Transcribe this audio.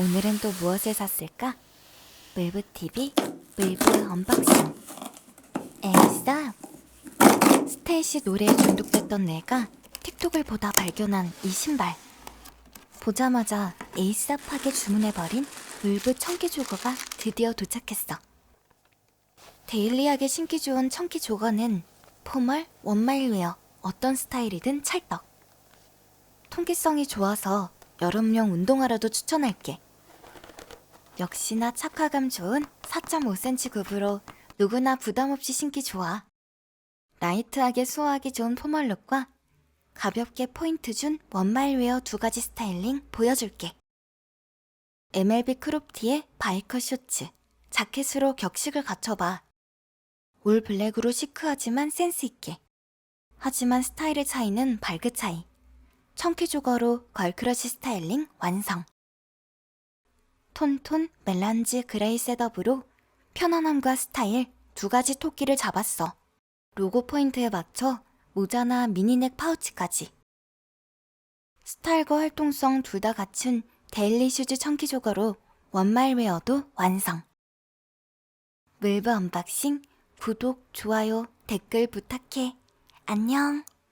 오늘은 또 무엇을 샀을까? 물브TV 물브 언박싱 에이싸 스테이시 노래에 중독됐던 내가 틱톡을 보다 발견한 이 신발. 보자마자 에이쌉하게 주문해버린 물브 청기 조거가 드디어 도착했어. 데일리하게 신기 좋은 청기 조거는 포멀, 원마일웨어 어떤 스타일이든 찰떡. 통기성이 좋아서 여름용 운동화로도 추천할게. 역시나 착화감 좋은 4.5cm 굽으로 누구나 부담 없이 신기 좋아. 라이트하게 수호하기 좋은 포멀 룩과 가볍게 포인트 준 원마일 웨어 두 가지 스타일링 보여줄게. MLB 크롭티에 바이커 쇼츠, 자켓으로 격식을 갖춰봐. 올 블랙으로 시크하지만 센스 있게. 하지만 스타일의 차이는 발그 차이. 청키 조거로 걸크러쉬 스타일링 완성. 톤톤 멜란지 그레이 셋업으로 편안함과 스타일 두 가지 토끼를 잡았어. 로고 포인트에 맞춰 모자나 미니넥 파우치까지. 스타일과 활동성 둘 다 갖춘 데일리 슈즈 청키 조거로 원마일 웨어도 완성. 물브 언박싱, 구독, 좋아요, 댓글 부탁해. 안녕.